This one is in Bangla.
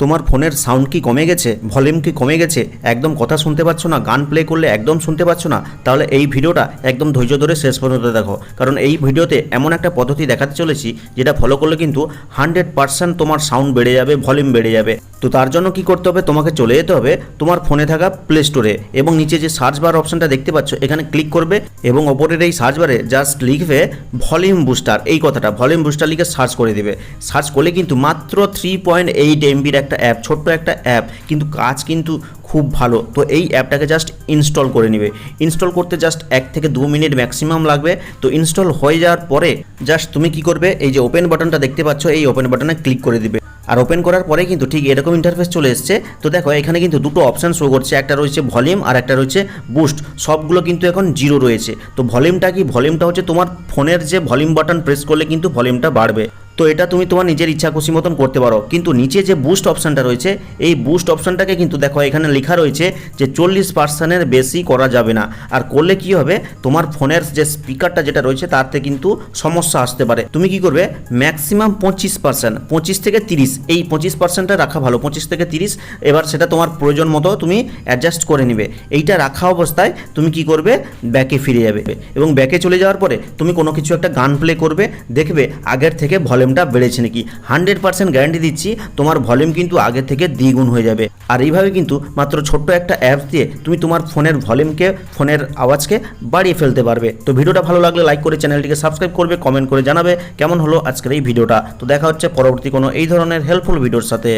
তোমার ফোনের সাউন্ড কি কমে গেছে? ভলিউম কি কমে গেছে? একদম কথা শুনতে পাচ্ছ না, গান প্লে করলে একদম শুনতে পাচ্ছ না, তাহলে এই ভিডিওটা একদম ধৈর্য ধরে শেষ পর্যন্ত দেখো। কারণ এই ভিডিওতে এমন একটা পদ্ধতি দেখাতে চলেছি, যেটা ফলো করলে কিন্তু হান্ড্রেড পার্সেন্ট তোমার সাউন্ড বেড়ে যাবে, ভলিউম বেড়ে যাবে। তো তার জন্য কি করতে হবে? তোমাকে চলে যেতে হবে তোমার ফোনে থাকা প্লে স্টোরে এবং নিচে যে সার্চ বার অপশনটা দেখতে পাচ্ছ, এখানে ক্লিক করবে এবং ওপরের এই সার্চ বারে জাস্ট লিখবে ভলিউম বুস্টার এই কথাটা, ভলিউম বুস্টার লিখে সার্চ করে দিবে। সার্চ করলে কিন্তু মাত্র থ্রি পয়েন্ট এইট এমবির একটা অ্যাপ ছোট্ট একটা অ্যাপ কিন্তু কাজ কিন্তু খুব ভালো। তো এই অ্যাপটাকে জাস্ট ইনস্টল করে নেবে। ইনস্টল করতে জাস্ট এক থেকে দু মিনিট ম্যাক্সিমাম লাগবে। তো ইনস্টল হয়ে যাওয়ার পরে জাস্ট তুমি কি করবে? এই যে ওপেন বাটনটা দেখতে পাচ্ছ, এই ওপেন বাটনে ক্লিক করে দিবে। আর ওপেন করার পরে কিন্তু ঠিক এরকম ইন্টারফেস চলে এসছে। তো দেখো, এখানে কিন্তু দুটো অপশান শো করছে। একটা রয়েছে ভলিউম আর একটা রয়েছে বুস্ট সবগুলো কিন্তু এখন জিরো রয়েছে। তো ভলিউমটা কি? ভলিউমটা হচ্ছে তোমার ফোনের যে ভলিউম বাটন প্রেস করলে কিন্তু ভলিউমটা বাড়বে। তো এটা তুমি তোমার নিজের ইচ্ছা খুশি মতন করতে পারো। কিন্তু নিচে যে বুস্ট অপশানটা রয়েছে, এই বুস্ট অপশানটাকে কিন্তু দেখো এখানে লেখা রয়েছে যে চল্লিশ পার্সেন্টের বেশি করা যাবে না। আর করলে কি হবে? তোমার ফোনের যে স্পিকারটা যেটা রয়েছে, তাতে কিন্তু সমস্যা আসতে পারে। তুমি কি করবে? ম্যাক্সিমাম পঁচিশ পার্সেন্ট পঁচিশ থেকে তিরিশ, এই পঁচিশ পার্সেন্টটা রাখা ভালো, পঁচিশ থেকে তিরিশ, এবার সেটা তোমার প্রয়োজন মতো তুমি অ্যাডজাস্ট করে নিবে। এইটা রাখা অবস্থায় তুমি কি করবে? ব্যাকে ফিরে যাবে। এবং ব্যাকে চলে যাওয়ার পরে তুমি কোনো কিছু একটা গান প্লে করবে, দেখবে আগের থেকে ভলিউমটা বেড়েছে নাকি? হান্ড্রেড পার্সেন্ট গ্যারান্টি দিচ্ছি, তোমার ভলিউম কিন্তু আগে থেকে দ্বিগুণ হয়ে যাবে। আর এইভাবে কিন্তু মাত্র ছোট্ট একটা অ্যাপস দিয়ে তুমি তোমার ফোনের ভলিউমকে ফোনের আওয়াজকে বাড়িয়ে ফেলতে পারবে। তো ভিডিওটা ভালো লাগলে লাইক করে চ্যানেলটিকে সাবস্ক্রাইব করবে কমেন্ট করে জানাবে কেমন হলো আজকের এই ভিডিওটা। তো দেখা হচ্ছে পরবর্তী কোনো এই ধরনের হেল্পফুল ভিডিওর সাথে।